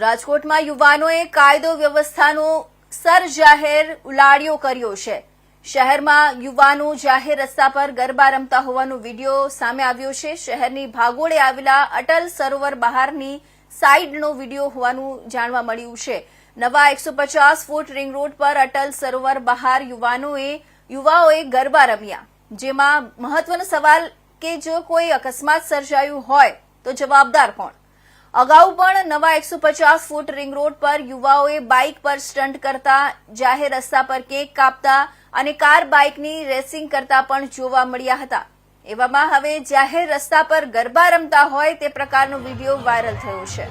રાજકોટમાં યુવાનોએ કાયદો વ્યવસ્થાનો સર જાહેર ઉલાડિયો કર્યો છે. શહેરમાં યુવાનો જાહેર રસ્તા પર ગરબા રમતા હોવાનો વીડિયો સામે આવ્યો છે. શહેરની ભાગોળે આવેલા અટલ સરોવર બહારની સાઈડનો વીડિયો હોવાનું જાણવા મળ્યું છે. નવા એકસો પચાસ ફૂટ રિંગ રોડ પર અટલ સરોવર બહાર યુવાનોએ, યુવાઓએ ગરબા રમ્યા. જેમાં મહત્વનો સવાલ કે જો કોઈ અકસ્માત સર્જાયું હોય તો જવાબદાર કોણ? અગાઉ પણ નવા એકસો પચાસ ફૂટ રિંગ રોડ પર યુવાઓએ બાઇક પર સ્ટન્ટ કરતા, જાહેર રસ્તા પર કેક કાપતા અને કાર બાઇકની રેસિંગ કરતા પણ જોવા મળ્યા હતા. એવામાં હવે જાહેર રસ્તા પર ગરબા રમતા હોય તે પ્રકારનો વીડિયો વાયરલ થયો છે.